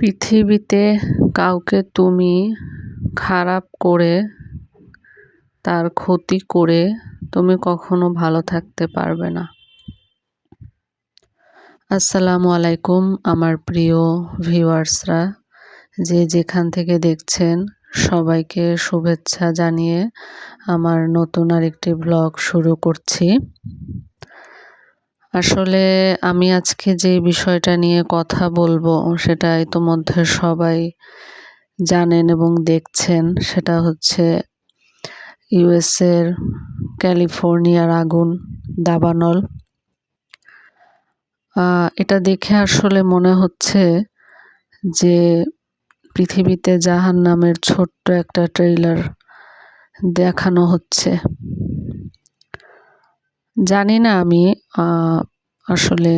পৃথিবীতে কাউকে তুমি খারাপ করে তার ক্ষতি করে তুমি কখনো ভালো থাকতে পারবে না। আসসালামু আলাইকুম আমার প্রিয় ভিউয়ার্সরা, যে যেখান থেকে দেখছেন সবাইকে শুভেচ্ছা জানিয়ে আমার নতুন আরেকটি ব্লগ শুরু করছি। আসলে আমি আজকে যে বিষয়টা নিয়ে কথা বলব সেটা ইতোমধ্যে সবাই জানেন এবং দেখছেন। সেটা হচ্ছে ইউএসের ক্যালিফোর্নিয়ার আগুন, দাবানল। এটা দেখে আসলে মনে হচ্ছে যে পৃথিবীতে জাহান নামের ছোট্ট একটা ট্রেইলার দেখানো হচ্ছে। জানি না আমি আসলে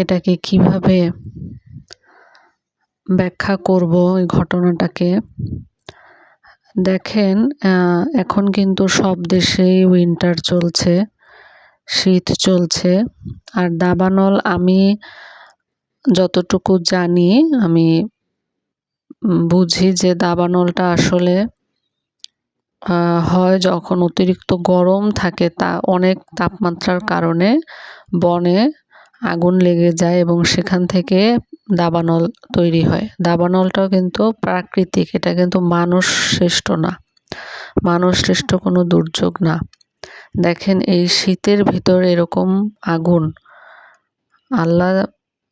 এটাকে কীভাবে ব্যাখ্যা করব এই ঘটনাটাকে? দেখেন এখন কিন্তু সব দেশেই উইন্টার চলছে, শীত চলছে, আর দাবানল আমি যতটুকু জানি, আমি বুঝি যে দাবানলটা আসলে হয় যখন অতিরিক্ত গরম থাকে তা অনেক তাপমাত্রার কারণে বনে আগুন লেগে যায় এবং সেখান থেকে দাবানল তৈরি হয়। দাবানলটাও কিন্তু প্রাকৃতিক, এটা কিন্তু মানুষ শ্রেষ্ঠ না। মানুষ শ্রেষ্ঠ কোনো দুর্যোগ না। দেখেন এই শীতের ভিতর এরকম আগুন। আল্লাহ,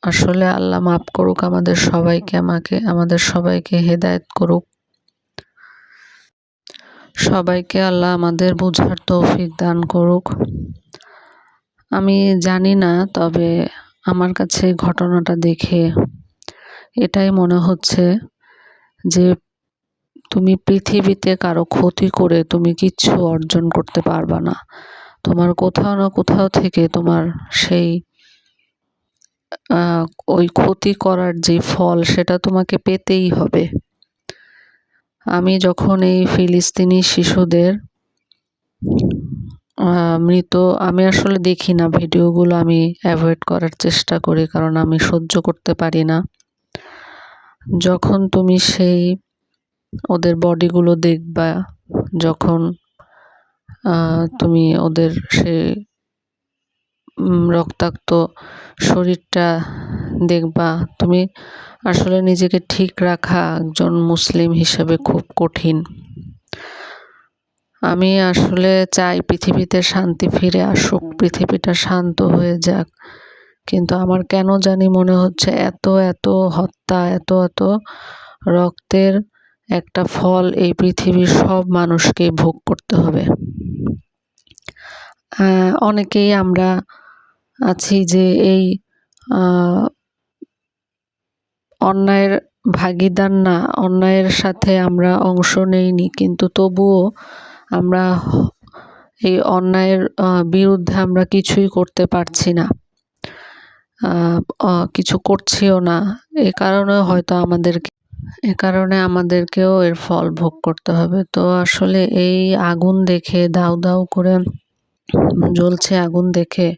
আসলে আল্লাহ মাফ করুক আমাদের সবাইকে, আমাকে, আমাদের সবাইকে হেদায়ত করুক। সবাইকে আল্লাহ আমাদের বোঝার তৌফিক দান করুক। আমি জানি না, তবে আমার কাছে ঘটনাটা দেখে এটাই মনে হচ্ছে যে তুমি পৃথিবীতে কারও ক্ষতি করে তুমি কিচ্ছু অর্জন করতে পারবা না। তোমার কোথাও না কোথাও থেকে তোমার সেই ওই ক্ষতি করার যে ফল সেটা তোমাকে পেতেই হবে। আমি যখন এই ফিলিস্তিনি শিশুদের মৃত, আমি আসলে দেখি না ভিডিওগুলো, আমি অ্যাভয়েড করার চেষ্টা করি, কারণ আমি সহ্য করতে পারি না। যখন তুমি সেই ওদের বডিগুলো দেখবা, যখন তুমি ওদের সে রক্তাক্ত শরীরটা দেখবা তুমি আসলে নিজেকে ঠিক রাখা একজন মুসলিম হিসেবে খুব কঠিন। আমি আসলে চাই পৃথিবীতে শান্তি ফিরে আসুক, পৃথিবীটা শান্ত হয়ে যাক। কিন্তু আমার কেন জানি মনে হচ্ছে এত এত হত্যা, এত এত রক্তের একটা ফল এই পৃথিবীর সব মানুষকে ভোগ করতে হবে। অনেকেই আমরা আছি যে এই অন্যায়ের ভাগিদার না, অন্যায়ের সাথে আমরা অংশ নেইনি। কিন্তু তবুও আমরা এই অন্যায়ের বিরুদ্ধে আমরা কিছুই করতে পারছি না। কিছু করছিও না। এ কারণে হয়তো আমাদেরকে, এ কারণে আমাদেরকেও এর ফল ভোগ করতে হবে। তো আসলে এই আগুন দেখে, দাউ দাউ করে জ্বলছে আগুন দেখে,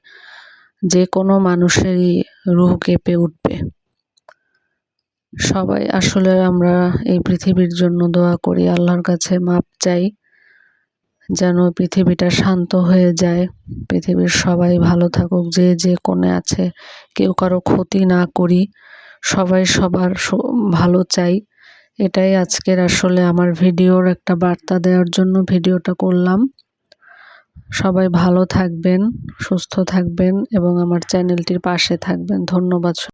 যে কোনো মানুষেরই রুহ কেঁপে উঠবে। সবাই আসলে আমরা এই পৃথিবীর জন্য দোয়া করি, আল্লাহর কাছে মাপ চাই, যেন পৃথিবীটা শান্ত হয়ে যায়। পৃথিবীর সবাই ভালো থাকুক, যে যে কোণে আছে, কেউ কারও ক্ষতি না করি, সবাই সবার ভালো চাই। এটাই আজকের আসলে আমার ভিডিওর একটা বার্তা দেওয়ার জন্য ভিডিওটা করলাম। সবাই ভালো থাকবেন, সুস্থ থাকবেন এবং আমার চ্যানেলটির পাশে থাকবেন। ধন্যবাদ